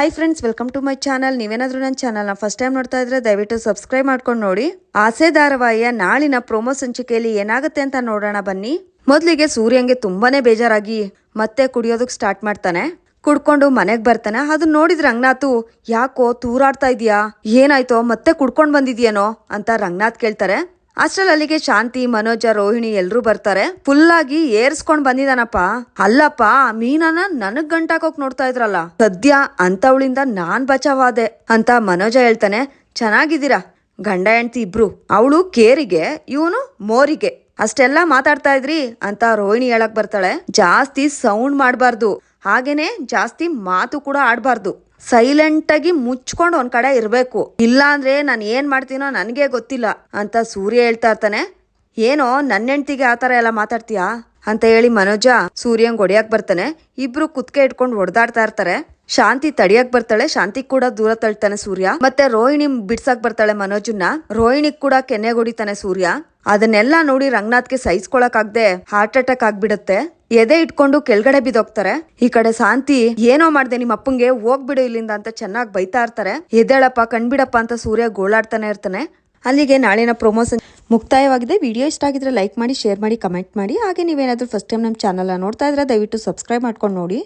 Hi friends welcome to my channel ನೀವೇನಾದ್ರೂ ನನ್ನ ಚಾನಲ್ನ ಫಸ್ಟ್ ಟೈಮ್ ನೋಡ್ತಾ ಇದ್ರೆ ದಯವಿಟ್ಟು ಸಬ್ಸ್ಕ್ರೈಬ್ ಮಾಡ್ಕೊಂಡು ನೋಡಿ. ಆಸೆ ಧಾರಾವಾಹಿಯ ನಾಳಿನ ಪ್ರೋಮೋ ಸಂಚಿಕೆಯಲ್ಲಿ ಏನಾಗುತ್ತೆ ಅಂತ ನೋಡೋಣ ಬನ್ನಿ. ಮೊದಲಿಗೆ ಸೂರ್ಯಂಗೆ ತುಂಬಾನೇ ಬೇಜಾರಾಗಿ ಮತ್ತೆ ಕುಡಿಯೋದಕ್ಕೆ ಸ್ಟಾರ್ಟ್ ಮಾಡ್ತಾನೆ. ಕುಡ್ಕೊಂಡು ಮನೆಗೆ ಬರ್ತಾನೆ. ಅದನ್ನ ನೋಡಿದ್ರೆ ರಂಗನಾಥು, ಯಾಕೋ ತೂರಾಡ್ತಾ ಇದೀಯಾ? ಏನಾಯ್ತೋ? ಮತ್ತೆ ಕುಡ್ಕೊಂಡು ಬಂದಿದ್ಯೇನೋ? ಅಂತ ರಂಗನಾಥ್ ಕೇಳ್ತಾರೆ. ಅಷ್ಟ್ರಲ್ಲಿ ಅಲ್ಲಿಗೆ ಶಾಂತಿ, ಮನೋಜ, ರೋಹಿಣಿ ಎಲ್ಲರೂ ಬರ್ತಾರೆ. ಫುಲ್ ಆಗಿ ಏರ್ಸ್ಕೊಂಡ್ ಬಂದಿದಾನಪ್ಪ ಅಲ್ಲಪ್ಪ ಮೀನನ ನನಗ್ ಗಂಟಾಕೋಕ್ ನೋಡ್ತಾ ಇದ್ರಲ್ಲ. ಸದ್ಯ ಅಂತವಳಿಂದ ನಾನ್ ಬಚಾವಾದೆ ಅಂತ ಮನೋಜ ಹೇಳ್ತಾನೆ. ಚೆನ್ನಾಗಿದ್ದೀರಾ? ಗಂಡ, ಹೆಂಡ್ತಿ ಇಬ್ರು. ಅವಳು ಕೇರಿಗೆ, ಇವನು ಮೋರಿಗೆ. ಅಷ್ಟೆಲ್ಲ ಮಾತಾಡ್ತಾ ಇದ್ರಿ ಅಂತ ರೋಹಿಣಿ ಹೇಳಕ್ ಬರ್ತಾಳೆ. ಜಾಸ್ತಿ ಸೌಂಡ್ ಮಾಡಬಾರ್ದು. ಹಾಗೇನೆ ಜಾಸ್ತಿ ಮಾತು ಕೂಡ ಆಡಬಾರ್ದು. ಸೈಲೆಂಟ್ ಆಗಿ ಮುಚ್ಕೊಂಡು ಒಂದ್ ಕಡೆ ಇರಬೇಕು. ಇಲ್ಲ ಅಂದ್ರೆ ನಾನು ಏನ್ ಮಾಡ್ತೀನೋ ನನಗೆ ಗೊತ್ತಿಲ್ಲ ಅಂತ ಸೂರ್ಯ ಹೇಳ್ತಾ ಇರ್ತಾನೆ. ಏನೋ ನನ್ನ ಹೆಂಡ್ತಿಗೆ ಆತರ ಎಲ್ಲ ಮಾತಾಡ್ತೀಯಾ? ಅಂತ ಹೇಳಿ ಮನೋಜ ಸೂರ್ಯಂಗ್ ಹೊಡಿಯಕ್ ಬರ್ತಾನೆ. ಇಬ್ರು ಕುತ್ಕೆ ಇಟ್ಕೊಂಡು ಹೊಡೆದಾಡ್ತಾ ಇರ್ತಾರೆ. ಶಾಂತಿ ತಡಿಯಕ್ ಬರ್ತಾಳೆ. ಶಾಂತಿ ಕೂಡ ದೂರ ತಳ್ತಾನೆ ಸೂರ್ಯ. ಮತ್ತೆ ರೋಹಿಣಿ ಬಿಡ್ಸಕ್ ಬರ್ತಾಳೆ ಮನೋಜನ್ನ. ರೋಹಿಣಿ ಕೂಡ ಕೆನ್ನೆಗೊಡಿತಾನೆ ಸೂರ್ಯ. ಅದನ್ನೆಲ್ಲ ನೋಡಿ ರಂಗನಾಥ್ಗೆ ಸಹಿಸ್ಕೊಳಕ್ ಆಗದೆ ಹಾರ್ಟ್ ಅಟ್ಯಾಕ್ ಆಗ್ಬಿಡುತ್ತೆ. ಎದೆ ಇಟ್ಕೊಂಡು ಕೆಳಗಡೆ ಬಿದ್ದೋಗ್ತಾರೆ. ಈ ಕಡೆ ಶಾಂತಿ, ಏನೋ ಮಾಡ್ದೆ ನಿಮ್ಮ ಅಪ್ಪಂಗೆ, ಹೋಗ್ಬಿಡು ಇಲ್ಲಿಂದ ಅಂತ ಚೆನ್ನಾಗಿ ಬೈತಾ ಇರ್ತಾರೆ. ಎದ್ದೇಳಪ್ಪ, ಕಣ್ಬಿಡಪ್ಪ ಅಂತ ಸೂರ್ಯ ಗೋಳಾಡ್ತಾನೆ ಇರ್ತಾನೆ. ಅಲ್ಲಿಗೆ ನಾಳಿನ ಪ್ರೊಮೋಸನ್ ಮುಕ್ತಾಯವಾಗಿದೆ. ವಿಡಿಯೋ ಇಷ್ಟ ಆಗಿದ್ರೆ ಲೈಕ್ ಮಾಡಿ ಶೇರ್ ಮಾಡಿ ಕಮೆಂಟ್ ಮಾಡಿ. ಹಾಗೆ ನೀವೇನಾದರೂ ಫಸ್ಟ್ ಟೈಮ್ ನಮ್ಮ ಚಾನಲ್ನ ನೋಡ್ತಾ ಇದ್ರೆ ದಯವಿಟ್ಟು ಸಬ್ಸ್ಕ್ರೈಬ್ ಮಾಡ್ಕೊಂಡು ನೋಡಿ.